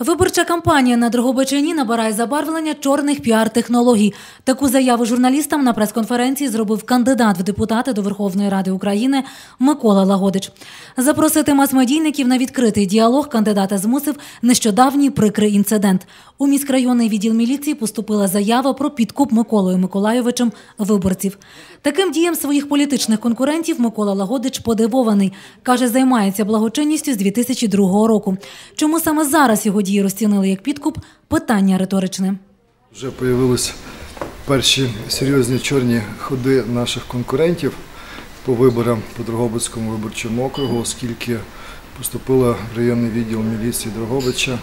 Виборча кампанія на Дрогобичині набирає забарвлення чорних піар-технологій. Таку заяву журналістам на прес-конференції зробив кандидат в депутати до Верховної Ради України Микола Лагодич. Запросити мас-медійників на відкритий діалог кандидата змусив нещодавній прикрий інцидент. У міськрайонний відділ міліції поступила заява про підкуп Миколою Миколайовичем виборців. Таким діям своїх політичних конкурентів Микола Лагодич подивований. Каже, займається благочинністю з 2002 року. Чому саме зараз його дії розцінили як підкуп – питання риторичне. Вже з'явилися перші серйозні чорні ходи наших конкурентів по виборам по Дрогобицькому виборчому округу, оскільки поступила в районний відділ міліції Дрогобича,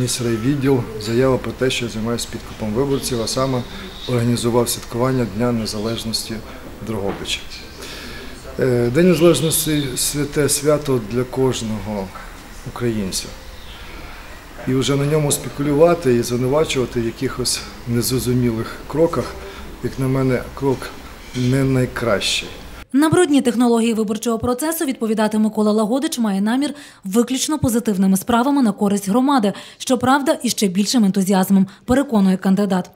міськрайвідділ, заява про те, що я займаюся підкупом виборців, а саме організував святкування Дня Незалежності Дрогобича. Е, День Незалежності святе свято для кожного українця. І вже на ньому спекулювати і звинувачувати в якихось незрозумілих кроках, як на мене, крок не найкращий. На брудні технології виборчого процесу відповідати Микола Лагодич має намір виключно позитивними справами на користь громади, щоправда, і ще більшим ентузіазмом, переконує кандидат.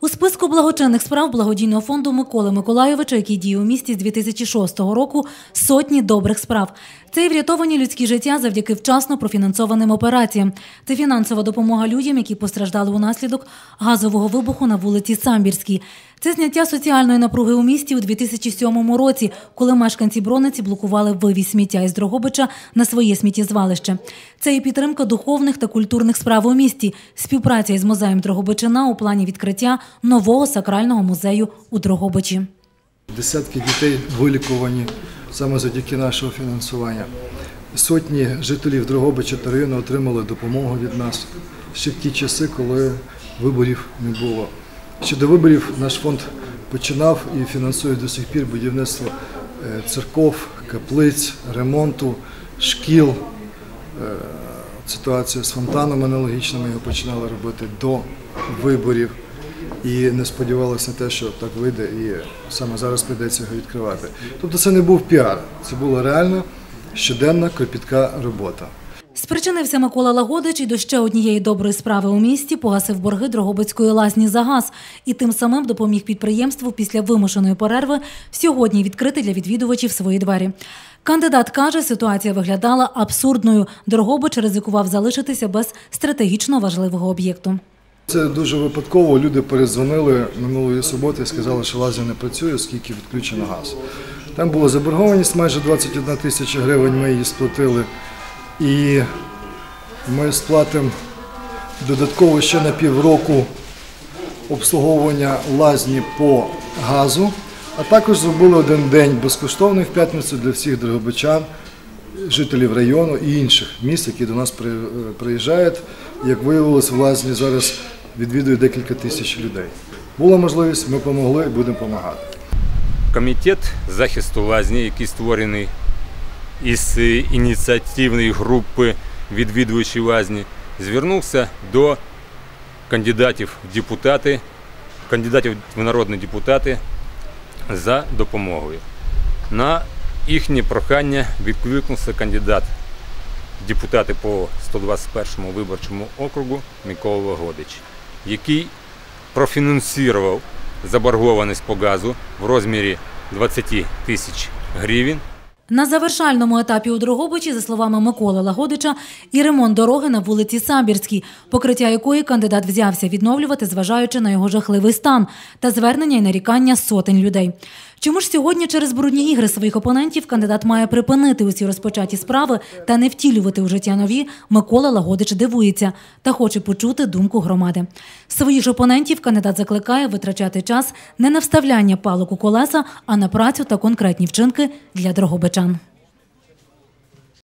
У списку благочинних справ благодійного фонду Миколи Миколайовича, який діє у місті з 2006 року, сотні добрих справ. Це і врятовані людські життя завдяки вчасно профінансованим операціям. Це фінансова допомога людям, які постраждали унаслідок газового вибуху на вулиці Самбірській. Це зняття соціальної напруги у місті у 2007 році, коли мешканці Брониці блокували вивіз сміття із Дрогобича на своє сміттєзвалище. Це і підтримка духовних та культурних справ у місті, співпраця із музеєм Дрогобичина у плані відкриття нового сакрального музею у Дрогобичі. Десятки дітей вилікувані саме завдяки нашого фінансування. Сотні жителів Дрогобича та району отримали допомогу від нас ще в ті часи, коли виборів не було. Ще до виборів наш фонд починав і фінансує до сих пір будівництво е, церков, каплиць, ремонту, шкіл. Е, Ситуація з фонтаном аналогічними його починали робити до виборів і не сподівалися на те, що так вийде, і саме зараз прийдеться його відкривати. Тобто це не був піар, це була реальна щоденна кропітка робота. Спричинився Микола Лагодич і до ще однієї доброї справи у місті погасив борги Дрогобицької лазні за газ і тим самим допоміг підприємству після вимушеної перерви сьогодні відкрити для відвідувачів свої двері. Кандидат каже, ситуація виглядала абсурдною. Дрогобич ризикував залишитися без стратегічно важливого об'єкту. Це дуже випадково. Люди перезвонили минулої суботи і сказали, що лазня не працює, оскільки відключено газ. Там була заборгованість майже 21 тисяча гривень. Ми її сплатили. І ми сплатимо додатково ще на півроку обслуговування лазні по газу, а також зробили один день безкоштовний в п'ятницю для всіх дрогобичан, жителів району і інших міст, які до нас приїжджають. Як виявилось, в лазні зараз відвідує декілька тисяч людей. Була можливість, ми допомогли і будемо допомагати. Комітет захисту лазні, який створений із е, ініціативної групи відвідувачів лазні, звернувся до кандидатів в депутати, кандидатів в народні депутати за допомогою. На їхнє прохання відкликнувся кандидат депутати по 121 виборчому округу Микола Лагодич, який профінансував заборгованість по газу в розмірі 20 тисяч гривень. На завершальному етапі у Дрогобичі, за словами Миколи Лагодича, і ремонт дороги на вулиці Самбірській, покриття якої кандидат взявся відновлювати, зважаючи на його жахливий стан та звернення і нарікання сотень людей. Чому ж сьогодні через брудні ігри своїх опонентів кандидат має припинити усі розпочаті справи та не втілювати у життя нові, Микола Лагодич дивується та хоче почути думку громади. Своїх ж опонентів кандидат закликає витрачати час не на вставляння палок у колеса, а на працю та конкретні вчинки для дрогобичан.